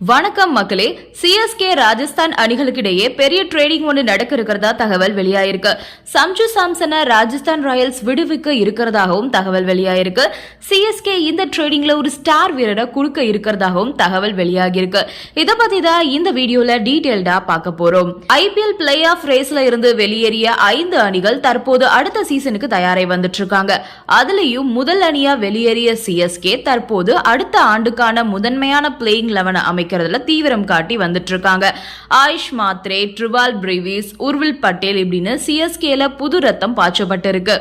வணக்கம் மக்களே சிஎஸ்கே ராஜஸ்தான் அணிகளுக்கிடையே பெரிய ட்ரேடிங் ஒன்று நடக்க இருக்கிறதா தகவல் வெளியாயிருக்கு. சம்ஜு சாம்சனை ராஜஸ்தான் ராயல்ஸ் விடுவிக்க இருக்கிறதாகவும் தகவல் வெளியாயிருக்கு. சிஎஸ்கே இந்த ட்ரேடிங்ல ஒரு ஸ்டார் வீரரை கொடுக்க இருக்கிறதாகவும் தகவல் வெளியாகியிருக்கு. இதை பத்தி தான் இந்த வீடியோல டீடைல்டா பார்க்க போறோம். ஐபிஎல் பிளே ஆஃப் ரேஸ்ல இருந்து வெளியேறிய ஐந்து அணிகள் தற்போது அடுத்த சீசனுக்கு தயாரை வந்துட்டு இருக்காங்க அதுலயும் முதல் அணியா வெளியேறிய சிஎஸ்கே தற்போது அடுத்த ஆண்டுக்கான முதன்மையான பிளேயிங் லெவனை அமைக்கிறதுல தீவிரம் காட்டி வந்துட்டு இருக்காங்க ஆயுஷ் மாத்ரே ட்ரிவால் பிரிவிஸ் உர்வில் பட்டேல் இப்படின்னு சிஎஸ்கேல புது ரத்தம் பாய்ச்சப்பட்டிருக்கு.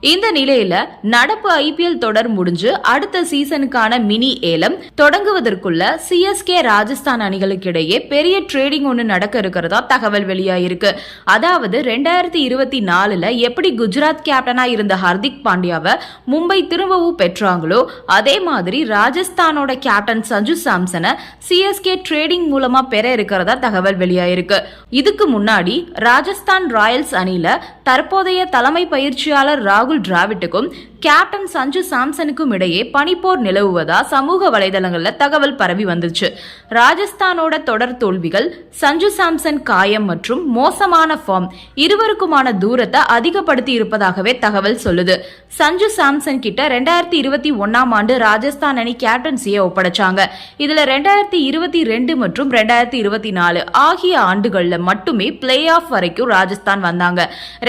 இந்த நிலையில நடப்பு ஐபிஎல் தொடர் முடிஞ்சு அடுத்த சீசனுக்கான மினி ஏலம் தொடங்குவதற்குள்ள சிஎஸ்கே ராஜஸ்தான் அணிகளுக்கு இடையே பெரிய ட்ரேடிங் ஒன்று நடக்க இருக்கிறதா தகவல் வெளியாயிருக்கு. அதாவது ரெண்டாயிரத்தி இருபத்தி நாலுல எப்படி குஜராத் கேப்டனா இருந்த ஹர்திக் பாண்டியாவை மும்பை திரும்பவும் பெற்றாங்களோ அதே மாதிரி ராஜஸ்தானோட கேப்டன் சஞ்சு சாம்சனை சிஎஸ்கே ட்ரேடிங் மூலமா பெற இருக்கிறதா தகவல் வெளியாயிருக்கு. இதுக்கு முன்னாடி ராஜஸ்தான் ராயல்ஸ் அணியில தற்போதைய தலைமை பயிற்சியாளர் ராகுல் ராகுல் டிராவிட்டுக்கும் கேப்டன் சஞ்சு சாம்சனுக்கும் இடையே பனிப்போர் நிலவுவதா சமூக வலைதளங்களில் தகவல் பரவி வந்துச்சு. ராஜஸ்தானோட தொடர் தோல்விகள் சஞ்சு சாம்சன் காயம் மற்றும் மோசமான ஃபார்ம் இருவருக்குமான தூரத்தை அதிகப்படுத்தி இருப்பதாகவே தகவல் சொல்லுது. சஞ்சு சாம்சன் கிட்ட ரெண்டாயிரத்தி இருபத்தி ஒன்னாம் ஆண்டு ராஜஸ்தான் அணி கேப்டன்சியை ஒப்படைச்சாங்க. இதுல ரெண்டாயிரத்தி இருபத்தி ரெண்டு மற்றும் ரெண்டாயிரத்தி இருபத்தி நாலு ஆகிய ஆண்டுகள்ல மட்டுமே பிளே ஆஃப் வரைக்கும் ராஜஸ்தான் வந்தாங்க.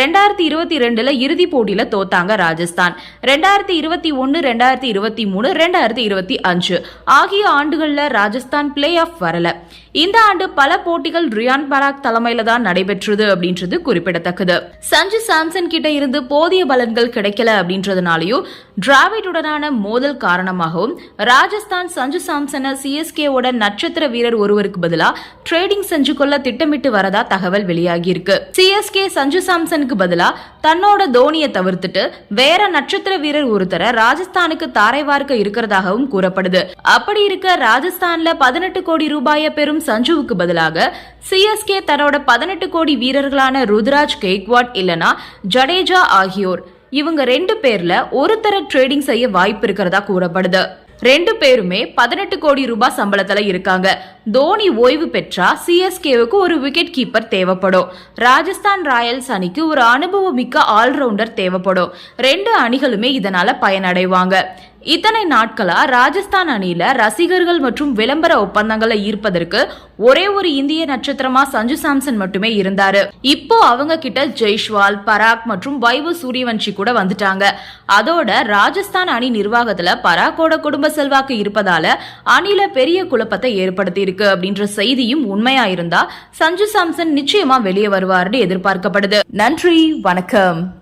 ரெண்டாயிரத்தி இருபத்தி ரெண்டுல இறுதி போட்டியில தோத்தாங்க ராஜஸ்தான். ரெண்டாயிரத்தி இருபத்தி ஒன்னு ரெண்டாயிரத்தி இருபத்தி மூணு ரெண்டாயிரத்தி இருபத்தி அஞ்சு. ஆகிய ஆண்டுகள்ல ராஜஸ்தான் பிளே ஆஃப் வரல. இந்த ஆண்டு பல போட்டிகள் ரியான் பராக் தலைமையில தான் நடைபெற்றது அப்படின்றது குறிப்பிடத்தக்கது. சஞ்சு சாம்சன் கிட்ட இருந்து போதிய பலன்கள் கிடைக்கல அப்படின்றதுனாலயும் டிராவிடுடனான மோதல் காரணமாகவும் ராஜஸ்தான் சஞ்சு சாம்சனை சிஎஸ்கேவோட நட்சத்திர வீரர் ஒருவருக்கு பதிலா ட்ரேடிங் செஞ்சு கொள்ள திட்டமிட்டு வரதா தகவல் வெளியாகி இருக்கு சிஎஸ்கே சஞ்சு சாம்சனுக்கு பதிலா தன்னோட தோனியை தவிர்த்துட்டு வேற நட்சத்திர வீரர் ஒருத்தரை ராஜஸ்தானுக்கு தாரை வார்க்க இருக்கிறதாகவும் கூறப்படுது. அப்படி இருக்க ராஜஸ்தான்ல பதினெட்டு கோடி ரூபாயை பெறும் சஞ்சுவுக்கு பதிலாக சிஎஸ்கே தன்னோட பதினெட்டு கோடி வீரர்களான ருத்ராஜ் கெய்க்வாட் இல்லனா ஜடேஜா ஆகியோர். இவங்க ரெண்டு பேர்ல ஒருத்தர ட்ரேடிங் செய்ய வாய்ப்பு இருக்கிறதா கூறப்படுது. ரெண்டு பேருமே பதினெட்டு கோடி ரூபாய் சம்பளத்துல இருக்காங்க. தோனி ஓய்வு பெற்றா சிஎஸ்கேவுக்கு ஒரு விக்கெட் கீப்பர் தேவைப்படும். ராஜஸ்தான் ராயல்ஸ் அணிக்கு ஒரு அனுபவமிக்க ஆல்ரவுண்டர் தேவைப்படும். ரெண்டு அணிகளுமே இதனால பயனடைவாங்க. இத்தனை நாட்களா ராஜஸ்தான் அணியில ரசிகர்கள் மற்றும் விளம்பர ஒப்பந்தங்களை ஈர்ப்பதற்கு ஒரே ஒரு இந்திய நட்சத்திரமா சஞ்சு சாம்சன் மட்டுமே இருந்தாரு. இப்போ அவங்க கிட்ட ஜெய்ஷ்வால் பராக் மற்றும் வைவு சூரியவன்ஷி கூட வந்துட்டாங்க. அதோட ராஜஸ்தான் அணி நிர்வாகத்துல பராக்கோட குடும்ப செல்வாக்கு இருப்பதால அணில பெரிய குழப்பத்தை ஏற்படுத்தி இருக்கு அப்படின்ற செய்தியும் உண்மையா இருந்தா சஞ்சு சாம்சன் நிச்சயமா வெளியே வருவார்னு எதிர்பார்க்கப்படுது. நன்றி வணக்கம்.